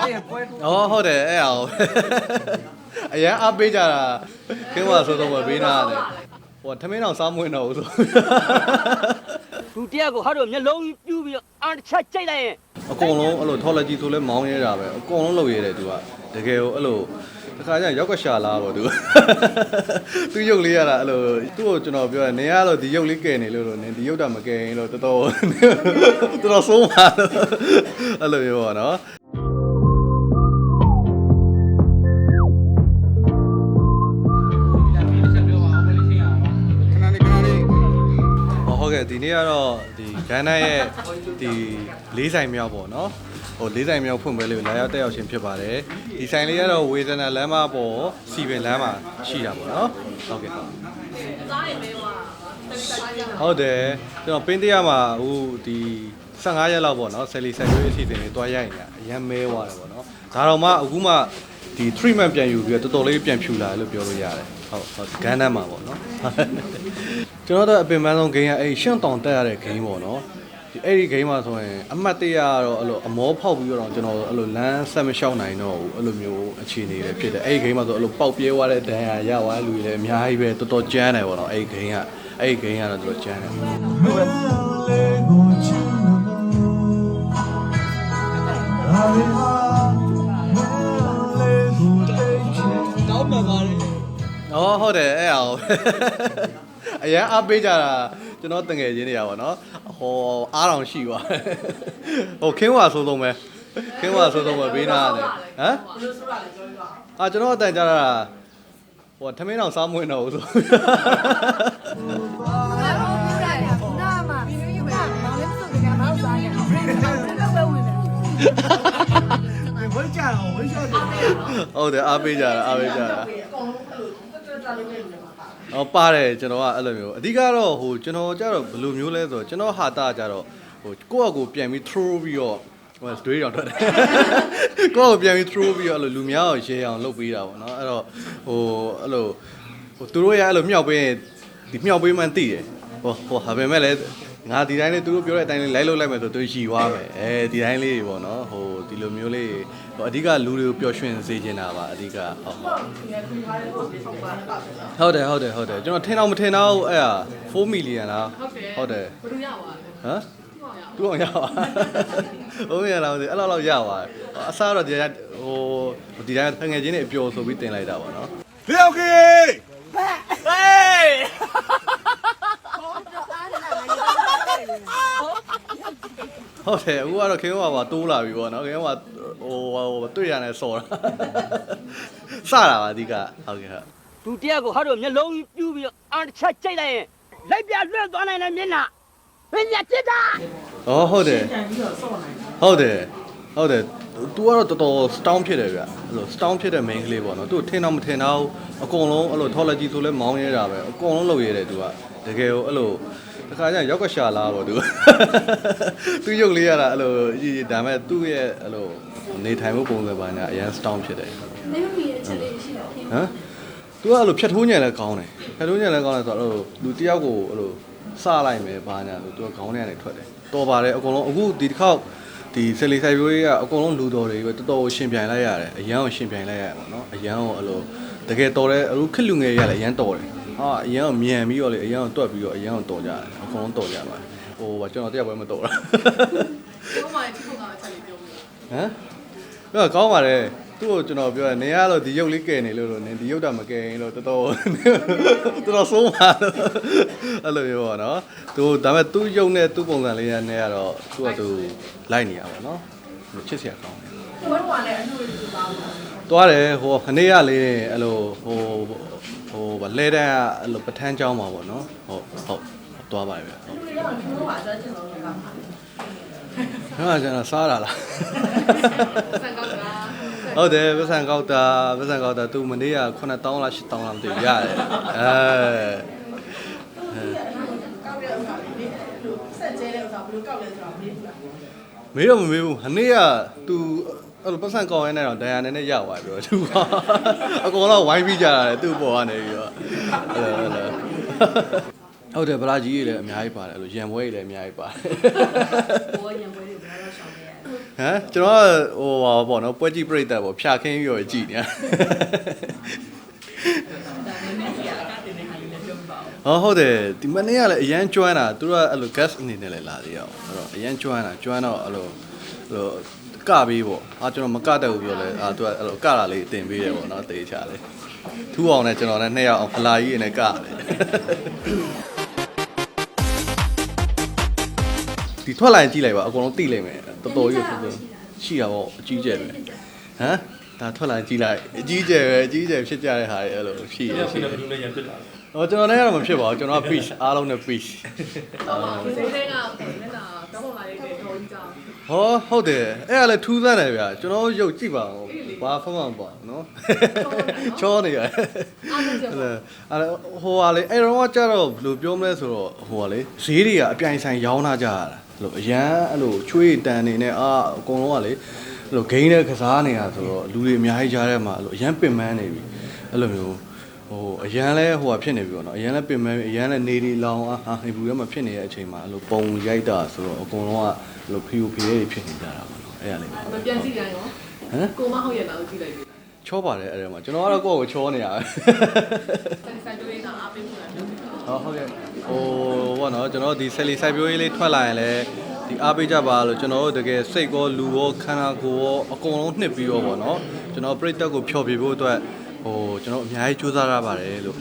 သိရင်ပွဲอ๋อဟုတ်တယ်အဲ့အောင်အရန်အားပေးကြတာခင်းပါဆိုတော့မပေးနာတယ်ဟိုထမင်းအောင်စားမဝင်တော့ဘူးဆိုလူတယောက်ကိုဟာတော့မျက်လုံးပြူးပြီးတော့အာတစ်ချက်ကြိတ်လိုက်ရင်အကုန်လုံးအဲ့လိုထော်လက်ကြီးဆိုလဲမောင်းရဲတာပဲအကုန်လုံးလုပ်ရဲတယ်သူကတကယ်ကိုအဲ့လိုတခါကျရင်ရောက်ကရှာလာပေါ့သူသူရုပ်လေးရတာအဲ့လိုသူ့ကိုကျွန်တော်ပြောတယ်နင်ကတော့ဒီရုပ်လေးကဲနေလို့လို့နင်ဒီရုပ်တာမကဲရင်လို့တော်တော်တော်တော်ဆုံးပါလို့အဲ့လိုပြောပါနော် ဒီနေ့ကတော့ဒီဂန်နတ်ရဲ့ဒီလေးဆိုင်မြောက်ပေါ့နော်ဟိုလေးဆိုင်မြောက်ဖွင့်ပွဲလေးကိုလာရောက်တက်ရောက်ခြင်းဖြစ်ပါတယ်ဒီဆိုင်လေးကတော့ဝေဒနာလမ်းမပေါ်စီပင်လမ်းမှာရှိတာပေါ့နော်ဟုတ်ကဲ့ဟုတ်ဟုတ်တယ်ကျွန်တော်ပင်းတရားမှာဟိုဒီ15ရက်လောက်ပေါ့နော်ဆယ်လီဆယ်ရွေးအစီအစဉ်လေးတွားရိုက်နေတာအရင်မဲသွားတယ်ပေါ့နော်ဒါတော့မှအခုမှဒီ treatment ပြန်ယူပြီးတော့တော်တော်လေးပြန်ဖြူလာတယ်လို့ပြောလို့ရတယ်ဟုတ်ဟုတ်ဂန်နတ်မှာပေါ့နော် ကျွန်တော်တို့အပင်ပန်းဆုံးဂိမ်းကအဲ့ရှန့်တောင်တက်ရတဲ့ဂိမ်းပေါ့နော်ဒီအဲ့ဒီဂိမ်းမှာဆိုရင်အမှတ်တရကတော့အဲ့လိုအမောဖောက်ပြီးတော့ကျွန်တော်အဲ့လိုလမ်းဆက်မလျှောက်နိုင်တော့ဘူးအဲ့လိုမျိုးအခြေအနေတွေဖြစ်တယ်အဲ့ဒီဂိမ်းမှာဆိုအဲ့လိုပေါက်ပြဲသွားတဲ့ဒဏ်ရာရသွားတဲ့လူတွေလည်းအများကြီးပဲတော်တော်ကြမ်းတယ်ပေါ့နော်အဲ့ဒီဂိမ်းကအဲ့ဒီဂိမ်းကတော့တော်တော်ကြမ်းတယ်တောင်းပန်ပါတယ်။ အော်ဟုတ်တယ်အဲ့အောင်။အရန်အားပေးကြတာကျွန်တော်တငယ်ချင်းတွေကပေါ့နော်။ဟောအားတောင်ရှိပါ။ဟိုခင်းဝါဆိုးဆုံးပဲ။ခင်းဝါဆိုးဆုံးပဲဘေးနာရတယ်။ဟမ်။ဘယ်လိုဆိုရလဲပြောပြပါ။အာကျွန်တော်အတန်ကြတာဟိုထမင်းအောင်စားမဝင်တော့ဘူးဆိုအဲ့တော့ပြောရတယ်နာမမောင်လေးမစုံကြမောက်စားရတယ်ဘယ်လိုပဲဝင်လဲဝိကြအောင်ဝိကြတယ်ဟုတ်တယ်အားပေးကြတာအားပေးကြတာ ဟောပါတယ်ကျွန်တော်ကအဲ့လိုမျိုးအဓိကတော့ဟိုကျွန်တော်ကြတော့ဘယ်လိုမျိုးလဲဆိုတော့ကျွန်တော်ဟာတာကြတော့ဟိုကိုယ့်အကိုပြန်ပြီး throw ပြီးတော့ဟိုတွေးရောင်ထွက်တယ်ကိုယ့်အကိုပြန်ပြီး throw ပြီးတော့အဲ့လိုလူများအောင် share အောင်လုပ်ပေးတာပေါ့နော်အဲ့တော့ဟိုအဲ့လိုဟိုသူတို့ရအဲ့လိုမြောက်ပေးရင်ဒီမြောက်ပေးမှန်းသိတယ်ဟိုဟိုဟာပဲမဲ့လေ ငါဒီတိုင်းလေးသူတို့ပြောတဲ့အတိုင်းလေးလိုက်လုပ်လိုက်မယ်ဆိုသူရှီသွားမယ်အဲဒီတိုင်းလေးပေါ့နော်ဟိုဒီလိုမျိုးလေးဟိုအဓိကလူတွေကိုပျော်ရွှင်စေချင်တာပါအဓိကဟုတ်ဟုတ်တယ်ဟုတ်တယ်ဟုတ်တယ်ကျွန်တော်ထင်တော့မထင်တော့ဘူးအဲ့ဒါ4 million လားဟုတ်တယ်ဘယ်လိုရပါလဲဟမ်တူအောင်ရပါဘုံရလာမသိအဲ့လောက်လောက်ရပါတယ်အစားတော့ဒီတိုင်းဟိုဒီတိုင်းငွေချင်းတွေအပျော်ဆိုပြီးတင်လိုက်တာပါနော်လျောက်ကြီး ဟုတ်တယ်အခုကတော့ခင်ဗျားကတိုးလာပြီပေါ့နော်ခင်ဗျားကဟိုဟိုတွေ့ရတယ်စော်တာစတာပါအဓိကဟုတ်ကဲ့ဟုတ် လူတယောက်ကိုဟာတော့မျက်လုံးပြူးပြီးတော့အာတစ်ချက်ကြိတ်လိုက်ရင်လက်ပြလွှတ်သွားနိုင်တဲ့မျက်နှာပညာจิตတာ ။အော်ဟုတ်တယ်။ဟုတ်တယ်။ဟုတ်တယ်။ तू ကတော့တော်တော် strong ဖြစ်တယ်ဗျ။အဲ့လို strong ဖြစ်တဲ့ main ကလေးပေါ့နော်။ तू ထင်တော့မထင်တော့ဘူးအကုန်လုံးအဲ့လို technology ဆိုလဲမောင်းရဲတာပဲ။အကုန်လုံးလုပ်ရဲတယ် तू က။တကယ်ကိုအဲ့လို တခါကျရင်ရောက်ကရှာလာပေါ့ तू ။ तू ရုပ်လေးရတာအဲ့လိုဒါမဲ့သူ့ရဲ့အဲ့လိုနေထိုင်မှုပုံစံပါညာအရင် strong ဖြစ်တယ်။နေမီရဲ့ချက်လေးရှိတော့ဟမ်သူကအဲ့လိုဖြတ်ထိုးညံလည်းကောင်းတယ်ဖြတ်ထိုးညံလည်းကောင်းတယ်ဆိုတော့အဲ့လိုလူတယောက်ကိုအဲ့လိုစလိုက်မယ်ဘာညာဆိုသူကခေါင်းထဲကနေထွက်တယ်တော်ပါတယ်အကုန်လုံးအခုဒီတစ်ခေါက်ဒီဆယ်လီဆိုင်ပြိုးကြီးကအကုန်လုံးလူတော်တွေပဲတော်တော်ရှင်ပြိုင်လိုက်ရတယ်အရန်ကိုရှင်ပြိုင်လိုက်ရတယ်ပေါ့နော်အရန်ကိုအဲ့လိုတကယ်တော်တယ်အခုခက်လူငယ်ရလည်းအရန်တော်တယ် ဟာအရန်ကိုမြန်ပြီးတော့လေအရန်ကိုတွက်ပြီးတော့အရန်ကိုတော်ကြတယ်အကုန်လုံးတော်ကြပါတယ်ဟိုကျွန်တော်တယောက်ပဲမတော်တာကျောင်းမှာထိဖို့ကအချက်လေးပြောပြပါဟမ်ပြောကောင်းပါတယ်သူ့ကိုကျွန်တော်ပြောတယ်နေရတော့ဒီရုပ်လေးကဲနေလို့လို့နင်ဒီရုပ်တာမကဲရင်လို့တော်တော်တော်တော်ဆုံးပါလို့အဲ့လိုပြောပါတော့သူဒါပေမဲ့သူ့ရုပ်နဲ့သူ့ပုံစံလေးနဲ့ကတော့သူ့ကသူလိုက်နေရပါတော့ချစ်စရာကောင်းတယ်ဘယ်တော့လည်းအမှုတွေပါဘူး သွားတယ်ဟိုခနေ့ကလေအဲ့လိုဟိုဟိုဗလဲတန်းကအဲ့လိုပထန်းကျောင်းမှာပေါ့နော်ဟုတ်ဟုတ်သွားပါတယ်ဗျာဟမ်ကျွန်တော်စားတာလားဟုတ်တယ်ပစံကောက်တာပစံကောက်တာသူမနေ့က9000လား8000လားမသိဘူးရတယ်အဲမေးတော့မမေးဘူးခနေ့က तू အဲ့လိုပတ်စံကောက်ရင်းနဲ့တော့ဒဏ်ရာနဲ့နဲ့ရသွားပြီတော့သူကအကောင်တော့ဝိုင်းပြီးကြတာလေသူ့ပေါ်ကနေပြီးတော့အဲ့လိုအဲ့လိုဟုတ်တယ်ဗလာကြီးကြီးလည်းအများကြီးပါတယ်အဲ့လိုရံပွဲကြီးလည်းအများကြီးပါတယ်ဘောရင်ပွဲတွေဘယ်တော့ရှောင်နေရလဲဟမ်ကျွန်တော်ကဟိုပါပေါ့နော်ပွဲကြီးပြိတ္တပေါ့ဖြာခင်းပြီးတော့ကြည်နေဒါနည်းနည်းကြီးအကားတင်နေခါလေးလည်းပြောပြပါဦးဟောဟုတ်တယ်ဒီမနေ့ကလည်းအရန်ကျွမ်းတာသူတို့ကအဲ့လို gas အနေနဲ့လည်းလာသေးရအောင်အဲ့တော့အရန်ကျွမ်းတာကျွမ်းတော့အဲ့လိုအဲ့လို ကပေးပေါ့အာကျွန်တော်မကတတ်ဘူးပြောလဲအာသူကအဲ့လိုကတာလေးတင်ပေးတယ်ပေါ့နော်တေးချလေထူအောင်နဲ့ကျွန်တော်နဲ့နှစ်ယောက်အောင်ဖလာကြီးနဲ့ကတယ်ဒီထွက်လာရင်ကြည့်လိုက်ပါအကုန်လုံးသိလိမ့်မယ်တော်တော်ကြီးဖြစ်ဖြစ်ရှိရပါအကြီးကျယ်ပဲဟမ်ဒါထွက်လာရင်ကြည့်လိုက်အကြီးကျယ်ပဲအကြီးကျယ်ဖြစ်ကြတဲ့ဟာတွေအဲ့လိုရှိရရှိတယ်ဘယ်လိုလဲရပြစ်လာလဲဟောကျွန်တော်လည်းကတော့မဖြစ်ပါဘူးကျွန်တော်က peach အားလုံးနဲ့ peach ဒီစိတ်တွေကမျက်နှာကောင်းကောင်းလာရတဲ့တော်ကြီးကြောင်း ဟောဟုတ်တယ်အဲ့ဒါလည်းထူးဆန်းတယ်ဗျာကျွန်တော်ရုပ်ကြည့်ပါဦးဘာဖမှမပေါ့နော်ချောနေရတယ်အဲ့ဒါအဲ့ဟိုဟာလေအဲ့တော့ကျတော့ဘယ်လိုပြောမလဲဆိုတော့ဟိုဟာလေဈေးတွေကအပြိုင်ဆိုင်ရောင်းလာကြရတာအဲ့လိုအရန်အဲ့လိုချွေးတန်နေနဲ့အာအကုန်လုံးကလေအဲ့လိုဂိမ်းနဲ့ကစားနေတာဆိုတော့လူတွေအများကြီးကြားထဲမှာအဲ့လိုအရန်ပင်ပန်းနေပြီအဲ့လိုမျိုး ဟိုအရန်လဲဟိုဟာဖြစ်နေပြီပေါ့နော်အရန်လဲပင်ပန်းပြီအရန်လဲနေဒီလောင်အာဟာဟိဘူးထဲမှာဖြစ်နေတဲ့အချိန်မှာအဲ့လိုပုံရိုက်တာဆိုတော့အကုန်လုံးကအဲ့လိုဖီယိုဖီရဲတွေဖြစ်နေကြတာပေါ့နော်အဲ့ဒါလေးပါမပြန်ကြည့်တိုင်းရောဟမ်ကိုမဟုတ်ရလားကြည့်လိုက်ပြီချောပါတယ်အဲ့ဒါမှာကျွန်တော်ကတော့ကိုယ့်ကိုချောနေရပဲဆိုင်ဆိုင်တွေးတာအားပေးမှုလားပြောပြပါဟောဟုတ်ကဲ့ဟိုဘောနော်ကျွန်တော်ဒီဆယ်လီစိုက်ပျိုးရေးလေးထွက်လာရင်လည်းဒီအားပေးကြပါလို့ကျွန်တော်တို့တကယ်စိတ်ကောလူရောခန္ဓာကိုယ်ရောအကုန်လုံးနှစ်ပြီးတော့ဗောနော်ကျွန်တော်ပြိတ္တကိုဖျော်ပြဖို့အတွက် ဟိုကျွန်တော်အများကြီးစူးစမ်းရပါတယ်လို့